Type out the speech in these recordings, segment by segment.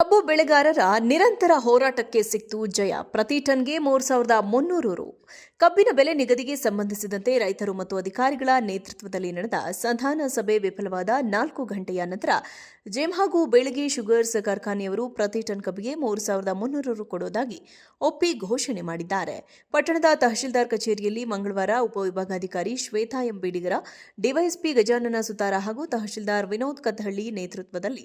ಕಬ್ಬು ಬೆಳೆಗಾರರ ನಿರಂತರ ಹೋರಾಟಕ್ಕೆ ಸಿಕ್ತು ಜಯ. ಪ್ರತಿ ಟನ್ಗೆ ಮೂರು ಸಾವಿರದ ಮುನ್ನೂರು ರು. ಕಬ್ಬಿನ ಬೆಲೆ ನಿಗದಿಗೆ ಸಂಬಂಧಿಸಿದಂತೆ ರೈತರು ಮತ್ತು ಅಧಿಕಾರಿಗಳ ನೇತೃತ್ವದಲ್ಲಿ ನಡೆದ ಸಂಧಾನ ಸಭೆ ವಿಫಲವಾದ ನಾಲ್ಕು ಗಂಟೆಯ ನಂತರ ಜೆಮ್ ಹಾಗೂ ಬೆಳಗಿ ಶುಗರ್ಸ್ ಕಾರ್ಖಾನೆಯವರು ಪ್ರತಿ ಟನ್ ಕಬ್ಬಿಗೆ ಮೂರು ಸಾವಿರದ ಮುನ್ನೂರು ರು ಕೊಡುವುದಾಗಿ ಒಪ್ಪಿ ಘೋಷಣೆ ಮಾಡಿದ್ದಾರೆ. ಪಟ್ಟಣದ ತಹಶೀಲ್ದಾರ್ ಕಚೇರಿಯಲ್ಲಿ ಮಂಗಳವಾರ ಉಪವಿಭಾಗಾಧಿಕಾರಿ ಶ್ವೇತಾ ಎಂ ಬಿಡಿಗರ ಡಿವೈಎಸ್ಪಿ ಗಜಾನನ ಸುತಾರ ಹಾಗೂ ತಹಶೀಲ್ದಾರ್ ವಿನೋದ್ ಕಥಹಳ್ಳಿ ನೇತೃತ್ವದಲ್ಲಿ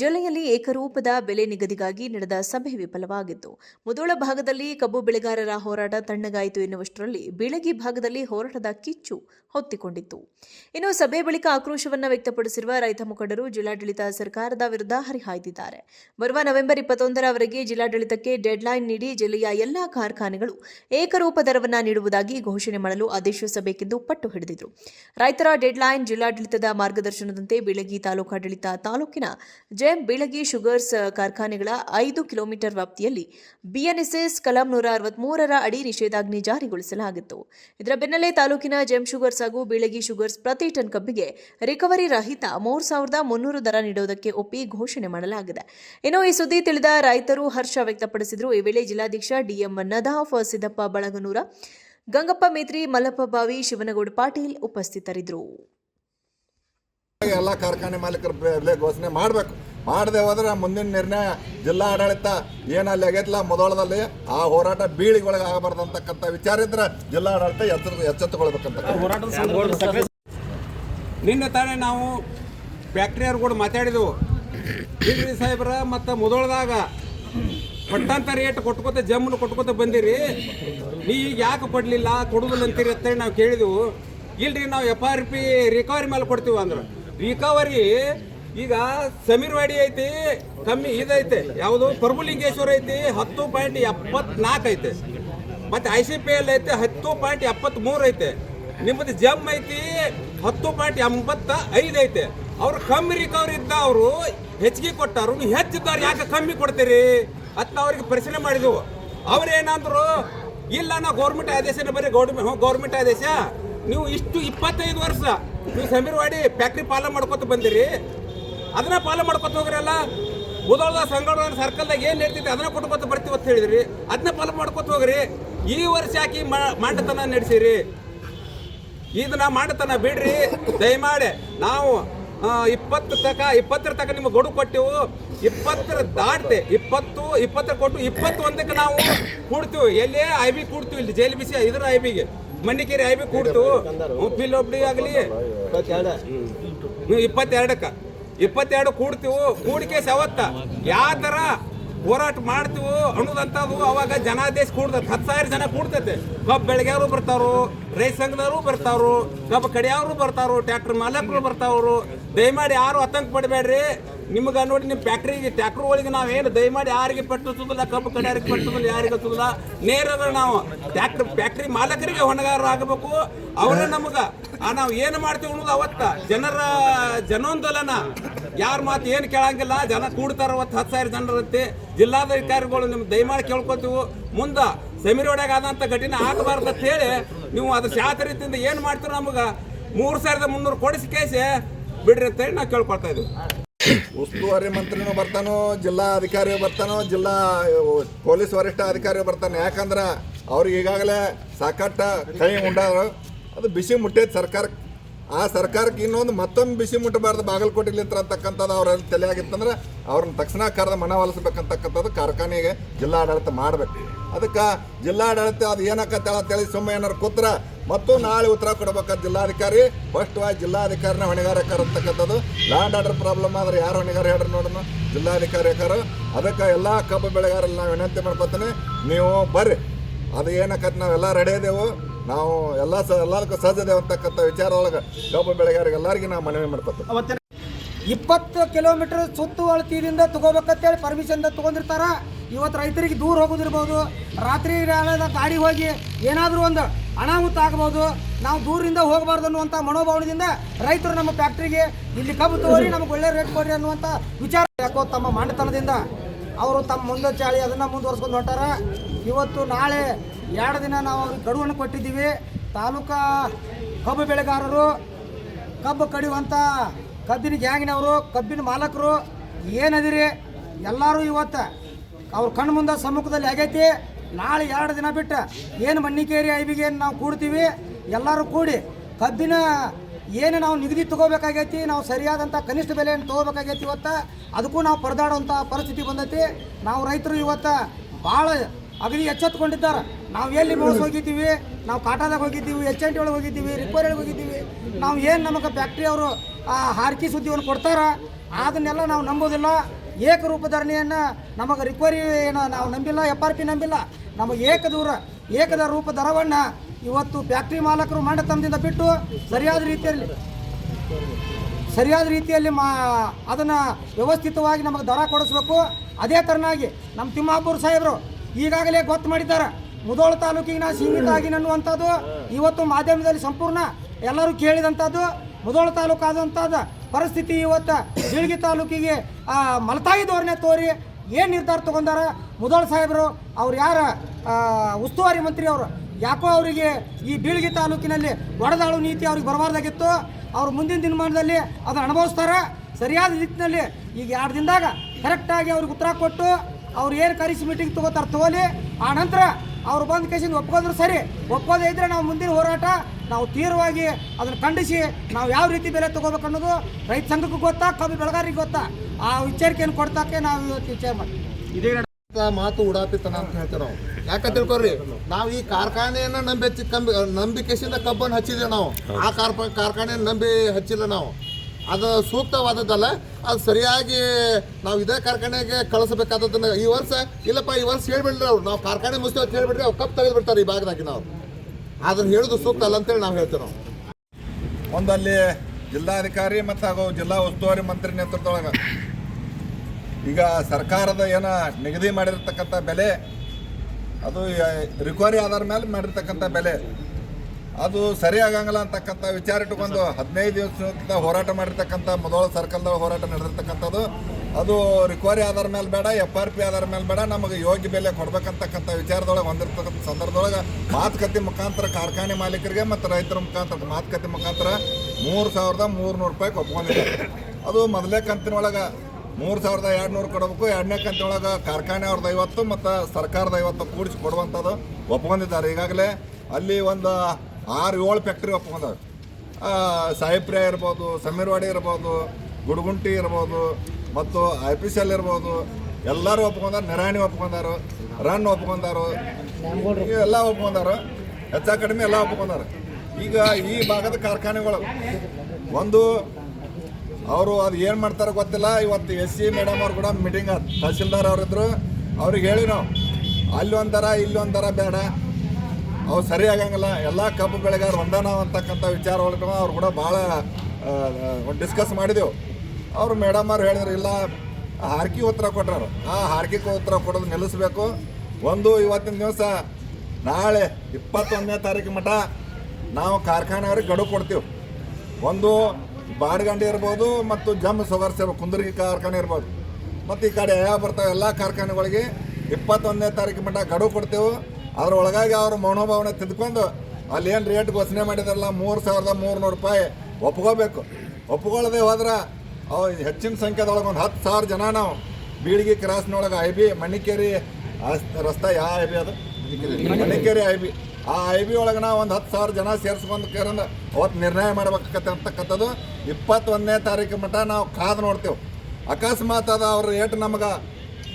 ಜಿಲ್ಲೆಯಲ್ಲಿ ಏಕರೂಪದ ಬೆಲೆ ನಿಗದಿಗಾಗಿ ನಡೆದ ಸಭೆ ವಿಫಲವಾಗಿತ್ತು. ಮುದೋಳ ಭಾಗದಲ್ಲಿ ಕಬ್ಬು ಬೆಳೆಗಾರರ ಹೋರಾಟ ತಣ್ಣಗಾಯಿತು ಎನ್ನುವಷ್ಟರಲ್ಲಿ ಬೀಳಗಿ ಭಾಗದಲ್ಲಿ ಹೋರಾಟದ ಕಿಚ್ಚು ಹೊತ್ತಿಕೊಂಡಿತ್ತು. ಇನ್ನು ಸಭೆ ಬಳಿಕ ಆಕ್ರೋಶವನ್ನು ವ್ಯಕ್ತಪಡಿಸಿರುವ ರೈತ ಮುಖಂಡರು ಜಿಲ್ಲಾಡಳಿತ ಸರ್ಕಾರದ ವಿರುದ್ಧ ಹರಿಹಾಯ್ದಿದ್ದಾರೆ. ಬರುವ ನವೆಂಬರ್ ಇಪ್ಪತ್ತೊಂದರವರೆಗೆ ಜಿಲ್ಲಾಡಳಿತಕ್ಕೆ ಡೆಡ್ಲೈನ್ ನೀಡಿ ಜಿಲ್ಲೆಯ ಎಲ್ಲಾ ಕಾರ್ಖಾನೆಗಳು ಏಕರೂಪ ದರವನ್ನು ನೀಡುವುದಾಗಿ ಘೋಷಣೆ ಮಾಡಲು ಆದೇಶಿಸಬೇಕೆಂದು ಪಟ್ಟು ಹಿಡಿದಿದ್ರು. ರೈತರ ಡೆಡ್ಲೈನ್ ಜಿಲ್ಲಾಡಳಿತದ ಮಾರ್ಗದರ್ಶನದಂತೆ ಬೀಳಗಿ ತಾಲೂಕಾಡಳಿತ ತಾಲೂಕಿನ ಜೆಎಂ ಬೀಳಗಿ ಶುಗರ್ಸ್ ಕಾರ್ಖಾನೆಗಳ ಐದು ಕಿಲೋಮೀಟರ್ ವ್ಯಾಪ್ತಿಯಲ್ಲಿ ಬಿಎನ್ಎಸ್ಎಸ್ ಕಲಂ ನೂರ ಅರವತ್ಮೂರರ ಅಡಿ ನಿಷೇಧಾಜ್ಞೆ ಜಾರಿಗೊಳಿಸಲಾಗಿತ್ತು. ಇದರ ಬೆನ್ನಲ್ಲೇ ತಾಲೂಕಿನ ಜೆಮ್ ಶುಗರ್ಸ್ ಹಾಗೂ ಬೀಳಗಿ ಶುಗರ್ಸ್ ಪ್ರತಿ ಟನ್ ಕಬ್ಬಿಗೆ ರಿಕವರಿ ರಹಿತ ಮೂರು ಸಾವಿರದ ಮುನ್ನೂರು ದರ ನೀಡುವುದಕ್ಕೆ ಒಪ್ಪಿ ಘೋಷಣೆ ಮಾಡಲಾಗಿದೆ. ಇನ್ನು ಈ ಸುದ್ದಿ ತಿಳಿದ ರೈತರು ಹರ್ಷ ವ್ಯಕ್ತಪಡಿಸಿದರು. ಈ ವೇಳೆ ಜಿಲ್ಲಾಧ್ಯಕ್ಷ ಡಿಎಂ ನದಾಫ್ ಸಿದ್ದಪ್ಪ ಬಳಗನೂರ ಗಂಗಪ್ಪ ಮೇತ್ರಿ ಮಲ್ಲಪ್ಪ ಬಾವಿ ಶಿವನಗೌಡ ಪಾಟೀಲ್ ಉಪಸ್ಥಿತರಿದ್ದರು. ಎಲ್ಲ ಕಾರ್ಖಾನೆ ಮಾಲೀಕರ ಬೆಲೆ ಘೋಷಣೆ ಮಾಡಬೇಕು. ಮಾಡದೆ ಹೋದ್ರೆ ಮುಂದಿನ ನಿರ್ಣಯ ಜಿಲ್ಲಾ ಆಡಳಿತ ಏನಲ್ಲಿ ಆಗೈತಲ್ಲ ಮೊದಲದಲ್ಲಿ ಆ ಹೋರಾಟ ಬೀಳಿಗೊಳಗೆ ಆಗಬಾರ್ದು ಅಂತಕ್ಕಂಥ ವಿಚಾರ ಇದ್ರೆ ಜಿಲ್ಲಾ ಆಡಳಿತ ಎಚ್ಚರ ಎಚ್ಚೆತ್ತುಕೊಳ್ಬೇಕಂತ. ನಿನ್ನೆ ತಾನೇ ನಾವು ಫ್ಯಾಕ್ಟ್ರಿಯವ್ರು ಕೂಡ ಮಾತಾಡಿದೆವು. ಸಾಹೇಬ್ರ ಮತ್ತು ಮುದೋಳದಾಗ ಕೊಟ್ಟಂತ ರೇಟ್ ಕೊಟ್ಕೋತ ಜಮ್ಮನ್ನು ಕೊಟ್ಕೋತ ಬಂದಿರಿ. ನೀ ಈಗ ಯಾಕೆ ಕೊಡಲಿಲ್ಲ? ಕೊಡುದಿಲ್ಲ ಅಂತೀರಿ ಅಂತೇಳಿ ನಾವು ಕೇಳಿದೆವು. ಇಲ್ರಿ, ನಾವು ಎಫ್ ಆರ್ ಪಿ ರಿಕವರಿ ಮೇಲೆ ಕೊಡ್ತೀವಿ ಅಂದ್ರೆ. ರಿಕವರಿ ಈಗ ಸಮೀರ್ವಾಡಿ ಐತಿ, ಕಮ್ಮಿ ಇದೈತೆ. ಯಾವುದು ಪ್ರಭುಲಿಂಗೇಶ್ವರ ಐತಿ, ಹತ್ತು ಪಾಯಿಂಟ್ ಎಪ್ಪತ್ನಾಲ್ಕು ಐತೆ. ಮತ್ತೆ ಐ ಸಿ ಪಿ ಎಲ್ ಐತೆ, ಹತ್ತು ಪಾಯಿಂಟ್ ಎಪ್ಪತ್ಮೂರು ಐತೆ. ನಿಮ್ಮದು ಜಮ್ ಐತಿ, ಹತ್ತು ಪಾಯಿಂಟ್ ಎಂಬತ್ತ ಐದು ಐತೆ. ಅವ್ರು ಕಮ್ಮಿ ರಿಕವರಿ ಇದ್ದ ಅವರು ಹೆಚ್ಚಿಗೆ ಕೊಟ್ಟಾರು. ನೀವು ಹೆಚ್ಚಿದ್ದವ್ರು ಯಾಕೆ ಕಮ್ಮಿ ಕೊಡ್ತೀರಿ? ಅಂತ ಅವ್ರಿಗೆ ಪ್ರಶ್ನೆ ಮಾಡಿದೆವು. ಅವ್ರೇನಂದ್ರು ಇಲ್ಲ ನಾವು ಗೌರ್ಮೆಂಟ್ ಆದೇಶನ ಬರೀ ಗೌರ್ಮೆಂಟ್ ಗೌರ್ಮೆಂಟ್ ಆದೇಶ. ನೀವು ಇಷ್ಟು ಇಪ್ಪತ್ತೈದು ವರ್ಷ ನೀವು ಸಮೀರ್ವಾಡಿ ಫ್ಯಾಕ್ಟ್ರಿ ಪಾಲನೆ ಮಾಡ್ಕೊತ ಬಂದಿರಿ. ಅದನ್ನ ಪಾಲನೆ ಮಾಡ್ಕೊತ ಹೋಗ್ರಲ್ಲ ಬುಧವಾರದ ಸಂಘಟನೆ ಸರ್ಕಲ್ದಾಗ ಏನು ನಡೀತೈತೆ ಅದನ್ನ ಕೊಟ್ಕೊತ ಬರ್ತೀವಿ ಅಂತ ಹೇಳಿದ್ರಿ. ಅದನ್ನ ಪಾಲನೆ ಮಾಡ್ಕೊತ ಹೋಗ್ರಿ. ಈ ವರ್ಷ ಯಾಕೆ ಮಾಡತನ ನಡೆಸಿರಿ? ಇದನ್ನ ಮಾಡತನ ಬಿಡ್ರಿ. ದಯಮಾಡಿ ನಾವು ಇಪ್ಪತ್ತು ತಕ, ಇಪ್ಪತ್ತರ ತಕ ನಿಮ್ಗೆ ಗಡು ಕೊಟ್ಟೆವು. ಇಪ್ಪತ್ತರ ದಾಟ್ತೆ ಇಪ್ಪತ್ತು, ಇಪ್ಪತ್ತರ ಕೊಟ್ಟು ಇಪ್ಪತ್ತೊಂದಕ್ಕೆ ನಾವು ಕೂಡ್ತೀವಿ. ಎಲ್ಲೇ ಐ ಬಿ ಕೂಡ್ತೀವಿ ಇಲ್ಲಿ, ಜೈಲು ಬಿಸಿ, ಇದ್ರ ಐ ಬಿಗೆ ಮಣ್ಣಿಕೇರಿ ಐ ಬಿ ಕೂಡ್ತೀವಿ ಉಪ್ಪಿಲ್ ಆಗಲಿ. ಇಪ್ಪತ್ತೆರಡಕ್ಕೆ. ಇಪ್ಪತ್ತೆರಡು ಕೂಡ್ತೀವಿ. ಕೂಡಿಕೆ ಸವತ್ತ. ಯಾವ ಥರ ಹೋರಾಟ ಮಾಡ್ತೀವಿ ಅನ್ನೋದಂಥದ್ದು ಅವಾಗ ಜನಾದೇಶ ಕೂಡ್ತದೆ. ಹತ್ತು ಸಾವಿರ ಜನ ಕೂಡ್ತೈತೆ. ಕಬ್ಬು ಬೆಳಗ್ಯಾರು ಬರ್ತಾರು, ರೈತ ಸಂಘದವರು ಬರ್ತಾವ್ರು ಕಬ್ಬು ಕಡಿಯವರು ಬರ್ತಾರು, ಟ್ರ್ಯಾಕ್ಟರ್ ಮಾಲಕರು ಬರ್ತಾವ್ರು. ದಯಮಾಡಿ ಯಾರು ಆತಂಕ ಪಡಬೇಡ್ರಿ. ನಿಮ್ಗೆ ನೋಡಿ ನಿಮ್ಮ ಫ್ಯಾಕ್ಟ್ರಿಗೆ ಟ್ಯಾಕ್ಟ್ರುಗಳಿಗೆ ನಾವೇನು ದಯಮಾಡಿ ಯಾರಿಗೆ ಪಟ್ಟಿಸೋದಿಲ್ಲ ಕಬ್ಬು ಕಡೆಯಾರಿಗೆ ಪಟ್ಟಿಸೋದಿಲ್ಲ ಯಾರಿಗೆ ಹಚ್ಚೋದಿಲ್ಲ ನೇರವಾಗಿ ನಾವು ಟ್ಯಾಕ್ಟ್ರ್ ಫ್ಯಾಕ್ಟ್ರಿ ಮಾಲಕರಿಗೆ ಹೊಣೆಗಾರರು ಆಗಬೇಕು ಅವರೇ ನಮಗೆ ನಾವು ಏನು ಮಾಡ್ತೀವಿ ಅನ್ನೋದು ಅವತ್ತ. ಜನರ, ಜನೋಂದೋಲನ. ಯಾರ ಮಾತು ಏನು ಕೇಳಂಗಿಲ್ಲ, ಜನ ಕೂಡ್ತಾರ ಅವತ್ತು ಹತ್ತು ಸಾವಿರ ಜನರಂತೆ ಜಿಲ್ಲಾಧಿಕಾರಿಗಳು ನಿಮ್ಗೆ ದಯಮಾಡಿ ಕೇಳ್ಕೊತೀವಿ. ಮುಂದೆ ಸಮೀರೊಳಗೆ ಆದಂಥ ಘಟನೆ ಆಗಬಾರ್ದು ಅಂತ ಹೇಳಿ ನೀವು ಅದ್ರ ಶಾತ ರೀತಿಯಿಂದ ಏನು ಮಾಡ್ತೀರ ನಮಗೆ ಮೂರು ಸಾವಿರದ ಮುನ್ನೂರು ಕೊಡಿಸಿ ಕೇಸಿ ಬಿಡ್ರಿ ಅಂತೇಳಿ ನಾವು ಕೇಳ್ಕೊಳ್ತಾ ಇದ್ದೀವಿ ಉಸ್ತುವಾರಿ ಮಂತ್ರಿನೂ ಬರ್ತಾನೋ, ಜಿಲ್ಲಾ ಅಧಿಕಾರಿ ಬರ್ತಾನೋ, ಜಿಲ್ಲಾ ಪೊಲೀಸ್ ವರಿಷ್ಠ ಅಧಿಕಾರಿ ಬರ್ತಾನೆ. ಯಾಕಂದ್ರೆ ಅವ್ರಿಗೆ ಈಗಾಗಲೇ ಸಾಕಟ್ಟ ಕೈ ಉಂಡಾದ್ರು. ಅದು ಬಿಸಿ ಮುಟ್ಟೈತೆ ಸರ್ಕಾರ. ಆ ಸರ್ಕಾರಕ್ಕೆ ಇನ್ನೊಂದು ಮತ್ತೊಮ್ಮೆ ಬಿಸಿ ಮುಟ್ಟಬಾರ್ದು, ಬಾಗಲಕೋಟೆಲಿತ್ರ ಅಂತಕ್ಕಂಥದ್ದು ಅವ್ರಲ್ಲಿ ತಲೆಯಾಗಿತ್ತಂದ್ರೆ ಅವ್ರನ್ನ ತಕ್ಷಣ ಕರೆದು ಮನವೊಲಿಸ್ಬೇಕಂತಕ್ಕಂಥದ್ದು ಕಾರ್ಖಾನೆಗೆ ಜಿಲ್ಲಾಡಳಿತ ಮಾಡಬೇಕು. ಅದಕ್ಕೆ ಜಿಲ್ಲಾಡಳಿತ ಅದು ಏನಾಕತ್ತಲ್ಲ ತಳಿ ಸುಮ್ಮನೆ ಏನಾರು ಕೂತ್ರ ಮತ್ತು ನಾಳೆ ಉತ್ತರ ಕೊಡಬೇಕಾದ ಜಿಲ್ಲಾಧಿಕಾರಿ ಫಸ್ಟ್ ವಾಯ್ ಜಿಲ್ಲಾಧಿಕಾರಿನ ಹೊಣೆಗಾರಕಾರ ಅಂತಕ್ಕಂಥದ್ದು? ಲ್ಯಾಂಡ್ ಆರ್ಡರ್ ಪ್ರಾಬ್ಲಮ್ ಆದ್ರೆ ಯಾರು ಹೊಣೆಗಾರ ಹೇಳ್ರಿ ನೋಡೋಣ ಜಿಲ್ಲಾಧಿಕಾರಿ ಅದಕ್ಕೆ ಎಲ್ಲ ಕಬ್ಬು ಬೆಳೆಗಾರಲ್ಲಿ ನಾವು ವಿನಂತಿ ಮಾಡ್ಕೊತೀನಿ. ನೀವು ಬರ್ರಿ. ಅದು ಏನಕ್ಕಂತ ನಾವೆಲ್ಲ ರೆಡಿ ಇದೇವು. ನಾವು ಎಲ್ಲ ಸ, ಎಲ್ಲದಕ್ಕೂ ಸಜ್ಜದೇವು ಅಂತಕ್ಕಂಥ ವಿಚಾರದೊಳಗೆ ಕಬ್ಬು ಬೆಳೆಗಾರಿಗೆ ಎಲ್ಲರಿಗೂ ನಾವು ಮನವಿ ಮಾಡ್ಕೊತೀವಿ. ಇಪ್ಪತ್ತು ಕಿಲೋಮೀಟರ್ ಸುತ್ತುವಳತಿಯಿಂದ ತಗೋಬೇಕಂತೇಳಿ ಪರ್ಮಿಷನ್ ತಗೊಂಡಿರ್ತಾರ. ಇವತ್ತು ರೈತರಿಗೆ ದೂರ ಹೋಗೋದಿರ್ಬೋದು. ರಾತ್ರಿ ಗಾಡಿ ಹೋಗಿ ಏನಾದರೂ ಒಂದು ಅನಾಹುತ ಆಗ್ಬೋದು ನಾವು ದೂರದಿಂದ ಹೋಗಬಾರ್ದು ಅನ್ನುವಂಥ ಮನೋಭಾವನೆಯಿಂದ ರೈತರು ನಮ್ಮ ಫ್ಯಾಕ್ಟ್ರಿಗೆ ಇಲ್ಲಿ ಕಬ್ಬು ತೋರಿ, ನಮಗೆ ಒಳ್ಳೆ ರೇಟ್ ಕೊಡ್ರಿ ಅನ್ನುವಂಥ ವಿಚಾರ ಯಾಕೋ ತಮ್ಮ ಮಾಂಡತನದಿಂದ ಅವರು ತಮ್ಮ ಮುಂದೆ ಚಾಳಿ ಅದನ್ನು ಮುಂದುವರ್ಸ್ಕೊಂಡು ಹೊಂಟಾರ. ಇವತ್ತು ನಾಳೆ ಎರಡು ದಿನ ನಾವು ಅವ್ರಿಗೆ ಗಡುವನ್ನು ಕೊಟ್ಟಿದ್ದೀವಿ. ತಾಲೂಕಾ ಕಬ್ಬು ಬೆಳೆಗಾರರು, ಕಬ್ಬು ಕಡಿಯುವಂಥ ಕಬ್ಬಿನ ಗ್ಯಾಂಗಿನವರು, ಕಬ್ಬಿನ ಮಾಲಕರು ಏನದಿರಿ ಎಲ್ಲರೂ ಇವತ್ತು ಅವ್ರ ಕಣ್ಣು ಮುಂದೆ ಸಮ್ಮುಖದಲ್ಲಿ ಆಗೈತಿ. ನಾಳೆ ಎರಡು ದಿನ ಬಿಟ್ಟು ಏನು ಮಣ್ಣಿಕೇರಿ ಐಬಿಗೆ ಏನು ನಾವು ಕೂಡ್ತೀವಿ, ಎಲ್ಲರೂ ಕೂಡಿ ಕಬ್ಬಿನ ಏನು ನಾವು ನಿಗದಿ ತಗೋಬೇಕಾಗೈತಿ, ನಾವು ಸರಿಯಾದಂಥ ಕನಿಷ್ಠ ಬೆಲೆಯನ್ನು ತಗೋಬೇಕಾಗೈತಿ ಇವತ್ತು, ಅದಕ್ಕೂ ನಾವು ಪರದಾಡುವಂಥ ಪರಿಸ್ಥಿತಿ ಬಂದೈತಿ. ನಾವು ರೈತರು ಇವತ್ತು ಭಾಳ ಅಗದಿ ಎಚ್ಚೆತ್ಕೊಂಡಿದ್ದಾರೆ ನಾವು ಎಲ್ಲಿ ಮೋಸ ಹೋಗಿದ್ದೀವಿ, ನಾವು ಕಾಟಾದಾಗ ಹೋಗಿದ್ದೀವಿ, ಎಚ್ ಎನ್ ಟಿ ಒಳಗೆ ಹೋಗಿದ್ದೀವಿ ರಿಪೋರ್ಟ್ ಒಳಗೆ ಹೋಗಿದ್ದೀವಿ. ನಾವು ಏನು ನಮಗೆ ಫ್ಯಾಕ್ಟ್ರಿ ಅವರು ಹಾರ್ಕಿ ಸುದ್ದಿಯನ್ನು ಕೊಡ್ತಾರ, ಅದನ್ನೆಲ್ಲ ನಾವು ನಂಬೋದಿಲ್ಲ. ಏಕರೂಪ ಧರಣಿಯನ್ನು ನಮಗೆ ರಿಕ್ವರಿ ಏನು ನಾವು ನಂಬಿಲ್ಲ ಎಫ್ ಆರ್ ಪಿ ನಂಬಿಲ್ಲ. ನಮಗೆ ಏಕದೂರ ಏಕದ ರೂಪ ದರವನ್ನು ಇವತ್ತು ಫ್ಯಾಕ್ಟ್ರಿ ಮಾಲಕರು ಮಂಡ ತಮ್ಮದಿಂದ ಬಿಟ್ಟು ಸರಿಯಾದ ರೀತಿಯಲ್ಲಿ ಸರಿಯಾದ ರೀತಿಯಲ್ಲಿ ಮಾ ಅದನ್ನು ವ್ಯವಸ್ಥಿತವಾಗಿ ನಮಗೆ ದರ ಕೊಡಿಸ್ಬೇಕು. ಅದೇ ಥರನಾಗಿ ನಮ್ಮ ತಿಮ್ಮಾಪುರ ಸಾಹೇಬರು ಈಗಾಗಲೇ ಗೊತ್ತು ಮಾಡಿದ್ದಾರೆ. ಮುದೋಳ ತಾಲೂಕಿಗೆ ನಾ ಸೀಮಿತ ಆಗಿನ ಅನ್ನುವಂಥದ್ದು ಇವತ್ತು ಮಾಧ್ಯಮದಲ್ಲಿ ಸಂಪೂರ್ಣ ಎಲ್ಲರೂ ಕೇಳಿದಂಥದ್ದು ಮುದೋಳ ತಾಲೂಕು ಆದಂಥದ್ದು ಪರಿಸ್ಥಿತಿ ಇವತ್ತು ಬೀಳ್ಗಿ ತಾಲೂಕಿಗೆ ಮಲತಾಯಿ ಧೋರಣೆ ತೋರಿ ಏನು ನಿರ್ಧಾರ ತಗೊಂಡಾರ? ಮುದೋಳ್ ಸಾಹೇಬರು, ಅವ್ರು ಯಾರ ಉಸ್ತುವಾರಿ ಮಂತ್ರಿ ಅವರು, ಯಾಕೋ ಅವರಿಗೆ ಈ ಬೀಳ್ಗಿ ತಾಲೂಕಿನಲ್ಲಿ ಒಡೆದಾಳು ನೀತಿ ಅವ್ರಿಗೆ ಬರಬಾರ್ದಾಗಿತ್ತು. ಅವ್ರು ಮುಂದಿನ ದಿನಮಾನದಲ್ಲಿ ಅದನ್ನು ಅನುಭವಿಸ್ತಾರೆ. ಸರಿಯಾದ ರೀತಿಯಲ್ಲಿ ಈಗ ಎರಡು ದಿನದಾಗ ಕರೆಕ್ಟಾಗಿ ಅವ್ರಿಗೆ ಉತ್ತರ ಕೊಟ್ಟು ಅವ್ರು ಏನು ಕರೆಸಿ ಮೀಟಿಂಗ್ ತಗೋತಾರೆ ತಗೋಲಿ. ಆ ನಂತರ ಅವ್ರು ಬಂದು ಕೇಸಿಂದ ಒಪ್ಕೊಂಡ್ರು ಸರಿ. ಒಪ್ಪೋದೇ ಇದ್ರೆ ನಾವು ಮುಂದಿನ ಹೋರಾಟ ನಾವು ತೀವ್ರವಾಗಿ ಅದನ್ನು ಖಂಡಿಸಿ ನಾವು ಯಾವ ರೀತಿ ಬೆಲೆ ತಗೋಬೇಕು ಅನ್ನೋದು ರೈತ ಸಂಘಕ್ಕೂ ಗೊತ್ತಾ, ಕಬ್ಬು ಬೆಳಗಾರಿಗೆ ಗೊತ್ತಾ? ಆ ಎಚ್ಚರಿಕೆಯನ್ನು ಕೊಡ್ತಾಕೆ ನಾವು ಇವತ್ತು ವಿಚಾರ ಮಾಡ್ತೀವಿ. ಇದೇ ಮಾತು ಉಡಾಪಿತನ ಅಂತ ಹೇಳ್ತೇವೆ ನಾವು. ಯಾಕೆ ತಿಳ್ಕೊರಿ ನಾವು ಈ ಕಾರ್ಖಾನೆಯನ್ನ ನಂಬಿ ಹಚ್ಚಿ ಕಂಬಿ ನಂಬಿಕೆಸಿಂದ ಕಬ್ಬನ್ನು ಹಚ್ಚಿದೆ ನಾವು. ಆ ಕಾರ್ಪ, ಕಾರ್ಖಾನೆಯನ್ನು ನಂಬಿ ಹಚ್ಚಿಲ್ಲ ನಾವು. ಅದು ಸೂಕ್ತವಾದದ್ದಲ್ಲ, ಅದು ಸರಿಯಾಗಿ ನಾವು ಇದೇ ಕಾರ್ಖಾನೆಗೆ ಕಳಿಸಬೇಕಾದದನ್ನ ಈ ವರ್ಷ, ಇಲ್ಲಪ್ಪ, ಈ ವರ್ಷ ಹೇಳ್ಬಿಡ್ರಿ ಅವ್ರು. ನಾವು ಕಾರ್ಖಾನೆ ಮುಗಿಸ್ತೇವೆ ಅಂತ ಹೇಳ್ಬಿಟ್ರಿ ಅವ್ರು ಕಪ್ ತೆಗೆದು ಬಿಡ್ತಾರೆ ಈ ಭಾಗದಾಗಿ ನಾವು. ಅದನ್ನ ಹೇಳುದು ಸೂಕ್ತ ಅಲ್ಲ ಅಂತೇಳಿ ನಾವು ಹೇಳ್ತೇವೆ ನಾವು. ಒಂದಲ್ಲಿ ಜಿಲ್ಲಾಧಿಕಾರಿ ಮತ್ತು ಹಾಗೂ ಜಿಲ್ಲಾ ಉಸ್ತುವಾರಿ ಮಂತ್ರಿ ನೇತೃತ್ವದೊಳಗ. ಈಗ ಸರ್ಕಾರದ ಏನ ನಿಗದಿ ಮಾಡಿರ್ತಕ್ಕಂಥ ಬೆಲೆ, ಅದು ರಿಕವರಿ ಆಧಾರ ಮೇಲೆ ಮಾಡಿರ್ತಕ್ಕಂಥ ಬೆಲೆ. ಅದು ಸರಿ ಆಗಂಗಿಲ್ಲ ಅಂತಕ್ಕಂಥ ವಿಚಾರ ಇಟ್ಕೊಂಡು ಹದಿನೈದು ದಿವಸದ ಹೋರಾಟ ಮಾಡಿರ್ತಕ್ಕಂಥ ಮೊದಲ ಸರ್ಕಲ್ದ ಹೋರಾಟ ನಡೆದಿರ್ತಕ್ಕಂಥದ್ದು ಅದು ರಿಕವರಿ ಆಧಾರ ಮೇಲೆ ಬೇಡ ಎಫ್ ಆರ್ ಪಿ ಆಧಾರ ಮೇಲೆ ಬೇಡ, ನಮಗೆ ಯೋಗ್ಯ ಬೆಲೆ ಕೊಡ್ಬೇಕಂತಕ್ಕಂಥ ವಿಚಾರದೊಳಗೆ ಹೊಂದಿರ್ತಕ್ಕಂಥ ಸಂದರ್ಭದೊಳಗೆ ಮಾತುಕತೆ ಮುಖಾಂತರ ಕಾರ್ಖಾನೆ ಮಾಲೀಕರಿಗೆ ಮತ್ತು ರೈತರ ಮುಖಾಂತರ ಮಾತುಕತೆ ಮುಖಾಂತರ ಮೂರು ಸಾವಿರದ ಮೂರುನೂರು ರೂಪಾಯಿ ಒಪ್ಕೊಂಡಿದ್ದಾರೆ. ಅದು ಮೊದಲೇ ಕಂತಿನೊಳಗೆ ಮೂರು ಸಾವಿರದ ಎರಡು ನೂರು ಕೊಡಬೇಕು, ಎರಡನೇ ಕಂತಿನೊಳಗೆ ಕಾರ್ಖಾನೆ ಅವ್ರದ್ದು ಐವತ್ತು ಮತ್ತು ಸರ್ಕಾರದ ಐವತ್ತು ಕೂಡಿಸಿ ಕೊಡುವಂಥದ್ದು ಒಪ್ಕೊಂಡಿದ್ದಾರೆ. ಈಗಾಗಲೇ ಅಲ್ಲಿ ಒಂದು ಆರು ಏಳು ಫ್ಯಾಕ್ಟ್ರಿ ಒಪ್ಕೊಂಡಾವೆ ಸಾಯಿಪ್ರಿಯ ಇರ್ಬೋದು, ಸಮೀರ್ವಾಡಿ ಇರ್ಬೋದು, ಗುಡುಗುಂಟಿ ಇರ್ಬೋದು ಮತ್ತು ಐ ಪಿ ಸಿ ಎಲ್ ಇರ್ಬೋದು, ಎಲ್ಲರೂ ಒಪ್ಕೊಂಡಾರ, ನಿರಾಣಿ ಒಪ್ಕೊಂಡಾರು, ರನ್ ಒಪ್ಕೊಂಡಾರು, ಎಲ್ಲ ಒಪ್ಕೊಂಡಾರು, ಹೆಚ್ಚ ಕಡಿಮೆ ಎಲ್ಲ ಒಪ್ಕೊಂಡಾರ. ಈಗ ಈ ಭಾಗದ ಕಾರ್ಖಾನೆಗಳು, ಒಂದು, ಅವರು ಅದು ಏನು ಮಾಡ್ತಾರೋ ಗೊತ್ತಿಲ್ಲ. ಇವತ್ತು ಎಸ್ ಸಿ ಮೇಡಮ್ ಅವ್ರು ಕೂಡ ಮೀಟಿಂಗ್ ತಹಸೀಲ್ದಾರ್ ಅವರಿದ್ರು ಅವ್ರಿಗೆ ಹೇಳಿ ನಾವು, ಅಲ್ಲಿ ಒಂಥರ, ಇಲ್ಲಿ ಒಂಥರ ಬೇಡ. ಅವು ಸರಿ ಆಗಂಗಿಲ್ಲ. ಎಲ್ಲ ಕಬ್ಬು ಬೆಳೆಗಾರ ಒಂದನ ಅಂತಕ್ಕಂಥ ವಿಚಾರ ಒಳಗೆ ಅವ್ರು ಕೂಡ ಭಾಳ ಡಿಸ್ಕಸ್ ಮಾಡಿದೆವು. ಅವರು ಮೇಡಮ್ ಅವ್ರು ಹೇಳಿದ್ರು, ಇಲ್ಲ, ಹಾರ್ಕಿ ಉತ್ತರ ಕೊಟ್ರು ಆ ಹಾರ್ಕಿಗೆ ಉತ್ತರ ಕೊಡೋದು ನಿಲ್ಲಿಸ್ಬೇಕು. ಒಂದು ಇವತ್ತಿನ ದಿವಸ, ನಾಳೆ ಇಪ್ಪತ್ತೊಂದನೇ ತಾರೀಕು ಮಠ, ನಾವು ಕಾರ್ಖಾನೆಯವ್ರಿಗೆ ಗಡು ಕೊಡ್ತೀವಿ. ಒಂದು ಬಾಡ್ಗಂಡಿ ಇರ್ಬೋದು, ಮತ್ತು ಜಮ್ ಸವರ್ಸ್ ಇರ್ಬೋದು ಕುಂದರ್ಗಿ ಕಾರ್ಖಾನೆ ಇರ್ಬೋದು. ಮತ್ತು ಈ ಕಡೆ ಯಾವ ಬರ್ತಾವೆ ಎಲ್ಲ ಕಾರ್ಖಾನೆಗಳಿಗೆ ಇಪ್ಪತ್ತೊಂದನೇ ತಾರೀಕು ಮಟ್ಟ ಗಡು ಕೊಡ್ತೇವೆ. ಒಳಗಾಗಿ ಅವರು ಮನೋಭಾವನೆ ತಿದ್ಕೊಂಡು ಅಲ್ಲಿ ಏನು ರೇಟ್ ಘೋಷಣೆ ಮಾಡಿದಾರಲ್ಲ, ಮೂರು ಸಾವಿರದ ಮೂರುನೂರು ರೂಪಾಯಿ ಒಪ್ಕೋಬೇಕು. ಒಪ್ಕೊಳ್ಳದೆ ಹೋದ್ರೆ ಹೆಚ್ಚಿನ ಸಂಖ್ಯೆದೊಳಗೆ ಒಂದು ಹತ್ತು ಸಾವಿರ ಜನ ನಾವು ಬೀಳಿಗೆ ಕ್ರಾಸ್ನೊಳಗೆ ಐ ಬಿ ಮಣಿಕೇರಿ ರಸ್ತೆ ಯಾವ ಐ ಬಿ ಅದು? ಮಣಿಕೇರಿ ಐ ಬಿ ಆ ಐ ಬಿ ಒಳಗೆ ನಾವು ಒಂದು ಹತ್ತು ಸಾವಿರ ಜನ ಸೇರಿಸ್ಕೊಂಡು ಕೇರಂದ ಅವತ್ತು ನಿರ್ಣಯ ಮಾಡ್ಬೇಕಾಗತ್ತೆ ಅಂತಕ್ಕಂಥದ್ದು ಇಪ್ಪತ್ತೊಂದನೇ ತಾರೀಕು ಮಟ್ಟ ನಾವು ಕಾದು ನೋಡ್ತೇವೆ. ಅಕಸ್ಮಾತ್ ಅದು ಅವ್ರ ರೇಟ್ ನಮಗೆ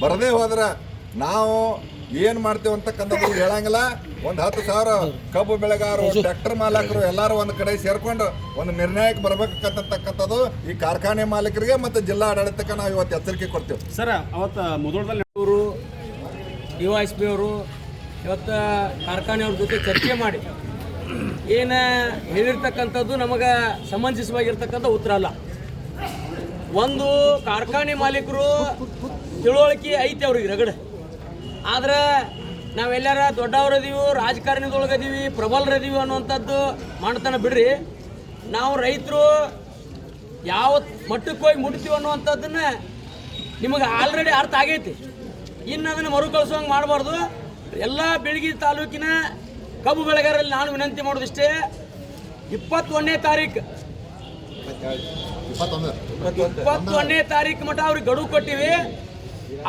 ಬರದೇ ಹೋದ್ರೆ ನಾವು ಏನು ಮಾಡ್ತೇವೆ ಅಂತಕ್ಕಂಥದ್ದು ಹೇಳಂಗಿಲ್ಲ. ಒಂದು ಹತ್ತು ಸಾವಿರ ಕಬ್ಬು ಬೆಳೆಗಾರರು ಟ್ರ್ಯಾಕ್ಟರ್ ಮಾಲಕರು ಎಲ್ಲರೂ ಒಂದು ಕಡೆ ಸೇರ್ಕೊಂಡು ಒಂದು ನಿರ್ಣಯಕ್ಕೆ ಬರ್ಬೇಕಂತಕ್ಕಂಥದ್ದು ಈ ಕಾರ್ಖಾನೆ ಮಾಲೀಕರಿಗೆ ಮತ್ತು ಜಿಲ್ಲಾ ಆಡಳಿತಕ್ಕೆ ನಾವು ಇವತ್ತು ಎಚ್ಚರಿಕೆ ಕೊಡ್ತೇವೆ. ಸರ್ ಅವತ್ತು ಮುದೋಳದಲ್ಲಿ ಅವರು ಡಿ ಎಸ್ ಪಿ ಅವರು ಇವತ್ತು ಕಾರ್ಖಾನೆಯವ್ರ ಜೊತೆ ಚರ್ಚೆ ಮಾಡಿ. ಏನು ಹೇಳಿರ್ತಕ್ಕಂಥದ್ದು ನಮಗೆ ಸಮಂಜಸವಾಗಿರ್ತಕ್ಕಂಥ ಉತ್ತರ ಅಲ್ಲ. ಒಂದು ಕಾರ್ಖಾನೆ ಮಾಲೀಕರು ತಿಳುವಳಿಕೆ ಐತಿ ಅವ್ರಿಗೆ ರಗಡ. ಆದ್ರೆ ನಾವೆಲ್ಲರ ದೊಡ್ಡವರದೀವಿ ರಾಜಕಾರಣದೊಳಗದೀವಿ ಪ್ರಬಲರದೀವಿ ಅನ್ನುವಂಥದ್ದು ಮಾಡ್ತಾನೆ ಬಿಡ್ರಿ. ನಾವು ರೈತರು ಯಾವ ಮಟ್ಟಕ್ಕೆ ಹೋಗಿ ಮುಟ್ತೀವಿ ಅನ್ನುವಂಥದ್ದನ್ನ ನಿಮಗೆ ಆಲ್ರೆಡಿ ಅರ್ಥ ಆಗೈತಿ. ಇನ್ನು ಅದನ್ನು ಮರುಕಳಿಸುವಂಗೆ ಮಾಡಬಾರ್ದು. ಎಲ್ಲ ಬೆಳಗಿ ತಾಲೂಕಿನ ಕಬ್ಬು ಬೆಳೆಗಾರರಲ್ಲಿ ನಾನು ವಿನಂತಿ ಮಾಡೋದಿಷ್ಟೇ ಇಪ್ಪತ್ತೊಂದನೇ ತಾರೀಕು ಇಪ್ಪತ್ತೊಂದು. ಇಪ್ಪತ್ತೊಂದನೇ ತಾರೀಕು ಮಟ್ಟ ಅವ್ರಿಗೆ ಗಡುವು ಕೊಟ್ಟಿವಿ.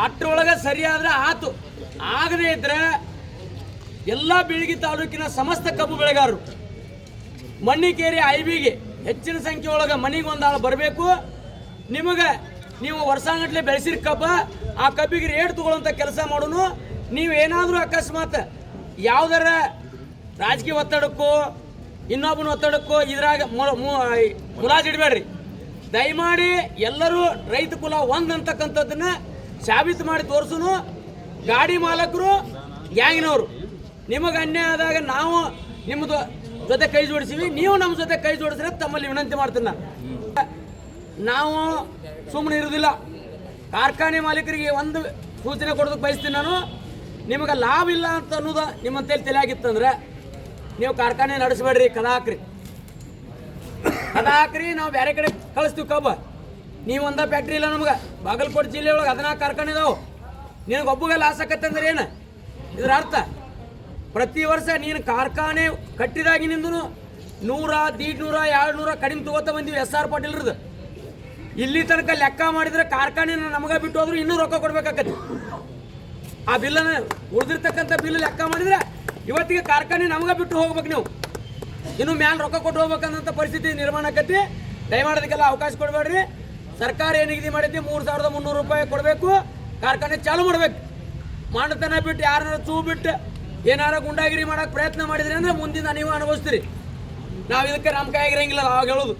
ಅಷ್ಟರೊಳಗೆ ಸರಿಯಾದ್ರೆ ಆತು. ಆಗದೇ ಇದ್ರೆ ಎಲ್ಲ ಬೀಳಗಿ ತಾಲೂಕಿನ ಸಮಸ್ತ ಕಬ್ಬು ಬೆಳೆಗಾರರು, ಮಣ್ಣಿಕೇರಿ ಐಬಿಗೆ ಹೆಚ್ಚಿನ ಸಂಖ್ಯೆ ಒಳಗೆ ಮನೆಗೆ ಒಂದು ಬರಬೇಕು. ನಿಮಗೆ ನೀವು ವರ್ಷಾಂಗಟ್ಲೆ ಬೆಳೆಸಿರ ಕಬ್ಬ, ಆ ಕಬ್ಬಿಗೆ ರೇಟ್ ತಗೊಳ್ಳೋಂಥ ಕೆಲಸ ಮಾಡೋನು. ನೀವು ಏನಾದರೂ ಅಕಸ್ಮಾತ್ ಯಾವ್ದಾರ ರಾಜಕೀಯ ಒತ್ತಡಕ್ಕೋ, ಇನ್ನೊಬ್ಬನ ಒತ್ತಡಕ್ಕೋ ಇದ್ರಾಗ ಮುಲಾಜಿಡ್ಬೇಡ್ರಿ ದಯಮಾಡಿ ಎಲ್ಲರೂ ರೈತ ಕುಲ ಒಂದ್ ಅಂತಕ್ಕಂಥದ್ದನ್ನ ಸಾಬೀತು ಮಾಡಿ ತೋರಿಸುನು ಗಾಡಿ ಮಾಲಕರು ಗ್ಯಾಂಗಿನವರು. ನಿಮಗೆ ಅನ್ಯಾಯ ಆದಾಗ ನಾವು ನಿಮ್ಮದು ಜೊತೆ ಕೈ ಜೋಡಿಸಿವಿ ನೀವು ನಮ್ಮ ಜೊತೆ ಕೈ ಜೋಡಿಸಿದ್ರೆ ತಮ್ಮಲ್ಲಿ ವಿನಂತಿ ಮಾಡ್ತೀನಿ ನಾವು ಸುಮ್ಮನೆ ಇರುವುದಿಲ್ಲ ಕಾರ್ಖಾನೆ ಮಾಲೀಕರಿಗೆ ಒಂದು ಸೂಚನೆ ಕೊಡೋದಕ್ಕೆ ಬಯಸ್ತೀನಿ ನಾನು. ನಿಮಗೆ ಲಾಭ ಇಲ್ಲ ಅಂತ ಅನ್ನೋದು ನಿಮ್ಮಂತೇಳಿ ತಲೆಯಾಗಿತ್ತಂದ್ರೆ ನೀವು ಕಾರ್ಖಾನೆ ನಡೆಸಬೇಡ್ರಿ, ಕದ ಹಾಕ್ರಿ. ಕದ ಹಾಕ್ರಿ, ನಾವು ಬೇರೆ ಕಡೆ ಕಳಿಸ್ತೀವಿ ಕಬ್ಬ. ನೀವು ಒಂದ ಫ್ಯಾಕ್ಟ್ರಿ ಇಲ್ಲ ನಮ್ಗೆ. ಬಾಗಲಕೋಟೆ ಜಿಲ್ಲೆ ಒಳಗೆ ಹದಿನಾಲ್ಕು ಕಾರ್ಖಾನೆ ಇದಾವೆ ನಿನಗೆ ಒಬ್ಬಗೆ ಲಾಸ್ ಆಕತ್ತಂದ್ರೆ ಏನು? ಇದ್ರ ಅರ್ಥ. ಪ್ರತಿ ವರ್ಷ ನೀನು ಕಾರ್ಖಾನೆ ಕಟ್ಟಿದಾಗಿನಿಂದನು ನೂರ ದೀಡ್ ನೂರ ಎರಡು ನೂರ ಕಡಿಮೆ ತಗೋತ ಬಂದೀವಿ ಎಸ್ ಆರ್ ಪಾಟೀಲ್ರದ್ದು ಇಲ್ಲಿ ತನಕ ಲೆಕ್ಕ ಮಾಡಿದ್ರೆ ಕಾರ್ಖಾನೆ ನಮಗೆ ಬಿಟ್ಟು ಹೋದ್ರು ಇನ್ನೂ ರೊಕ್ಕ ಕೊಡ್ಬೇಕಾಗತ್ತೆ ಆ ಬಿಲ್ಲನ ಉಳಿದಿರ್ತಕ್ಕಂಥ ಬಿಲ್ ಲೆಕ್ಕ ಮಾಡಿದ್ರೆ ಇವತ್ತಿಗೆ ಕಾರ್ಖಾನೆ ನಮಗೆ ಬಿಟ್ಟು ಹೋಗ್ಬೇಕು ನೀವು. ಇನ್ನು ಮ್ಯಾಲ ರೊಕ್ಕ ಕೊಟ್ಟು ಹೋಗ್ಬೇಕನ್ನಂಥ ಪರಿಸ್ಥಿತಿ ನಿರ್ಮಾಣ ಆಕತಿ ದಯಮಾಡೋದಕ್ಕೆಲ್ಲ ಅವಕಾಶ ಕೊಡಬೇಡ್ರಿ. ಸರ್ಕಾರ ಏನು ನಿಗದಿ ಮಾಡೈತಿ ಮೂರು ಸಾವಿರದ ಮುನ್ನೂರು ರೂಪಾಯಿ ಕೊಡಬೇಕು, ಕಾರ್ಖಾನೆ ಚಾಲು ಮಾಡಬೇಕು. ಮಾಡತನ ಬಿಟ್ಟು ಯಾರನ್ನ ಚೂ ಬಿಟ್ಟು ಏನಾರ ಗುಂಡಾಗಿರಿ ಮಾಡೋಕೆ ಪ್ರಯತ್ನ ಮಾಡಿದ್ರಿ ಅಂದ್ರೆ ಮುಂದಿನ ನೀವು ಅನುಭವಿಸ್ತೀರಿ. ನಾವು ಇದಕ್ಕೆ ನಮ್ಮ ಕೈಯಾಗಿರಂಗಿಲ್ಲ ಅವಾಗ ಹೇಳೋದು.